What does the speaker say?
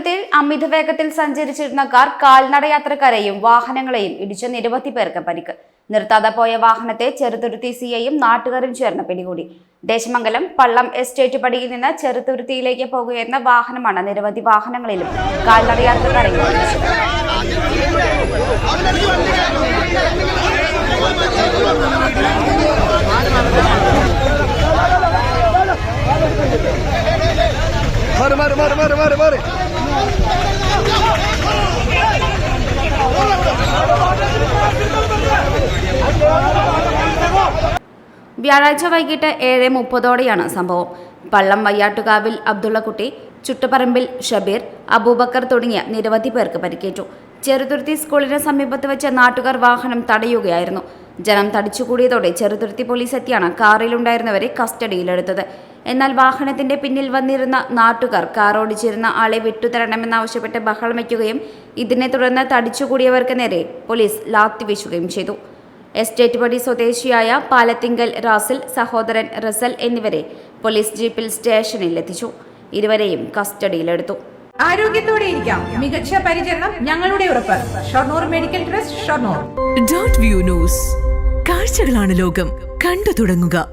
ചെറുതുരുത്തിയിൽ അമിത വേഗത്തിൽ സഞ്ചരിച്ചിരുന്ന കാർ കാൽനടയാത്രക്കാരെയും വാഹനങ്ങളെയും ഇടിച്ച നിരവധി പേർക്ക് പരിക്ക്. നിർത്താതെ പോയ വാഹനത്തെ ചെറുതുരുത്തി സിഐയും നാട്ടുകാരും ചേർന്ന് പിടികൂടി. ദേശമംഗലം പള്ളം എസ്റ്റേറ്റ് പടിയിൽ നിന്ന് ചെറുതുരുത്തിയിലേക്ക് പോകുകയെന്ന വാഹനമാണ് നിരവധി വാഹനങ്ങളിലും കാൽനടയാത്രക്കാരെയും ഇടിച്ചത്. മാറി മാറി മാറി മാറി വ്യാഴാഴ്ച വൈകിട്ട് ഏഴ് മുപ്പതോടെയാണ് സംഭവം. പള്ളം വയ്യാട്ടുകാവിൽ അബ്ദുള്ളക്കുട്ടി ചുട്ടുപറമ്പിൽ ഷബീർ അബൂബക്കർ തുടങ്ങിയ നിരവധി പേർക്ക് പരിക്കേറ്റു. ചെറുതുരുത്തി സ്കൂളിന് സമീപത്ത് വെച്ച് നാട്ടുകാർ വാഹനം തടയുകയായിരുന്നു. ജനം തടിച്ചുകൂടിയതോടെ ചെറുതുരുത്തി പോലീസ് എത്തിയാണ് കാറിലുണ്ടായിരുന്നവരെ കസ്റ്റഡിയിലെടുത്തത്. എന്നാൽ വാഹനത്തിന്റെ പിന്നിൽ വന്നിരുന്ന നാട്ടുകാർ കാർ ഓടിച്ചിരുന്ന ആളെ വിട്ടുതരണമെന്നാവശ്യപ്പെട്ട് ബഹളം വയ്ക്കുകയും ഇതിനെ തുടർന്ന് തടിച്ചുകൂടിയവർക്ക് നേരെ പോലീസ് ലാത്തി വീശുകയും ചെയ്തു. എസ്റ്റേറ്റ് പടി സ്വദേശിയായ പാലത്തിങ്കൽ റാസിൽ സഹോദരൻ റസൽ എന്നിവരെ പോലീസ് ജീപ്പിൽ സ്റ്റേഷനിൽ എത്തിച്ചു. ഇരുവരെയും കസ്റ്റഡിയിലെടുത്തു. ആരോഗ്യത്തോടെ ഇരിക്കാം. മികച്ച പരിചരണം ഞങ്ങളുടെ ഉറപ്പ്. Shoranur medical trust Shoranur. Dot view news. കാഴ്ചകളാണ് ലോകം. കണ്ടു തുടങ്ങുക.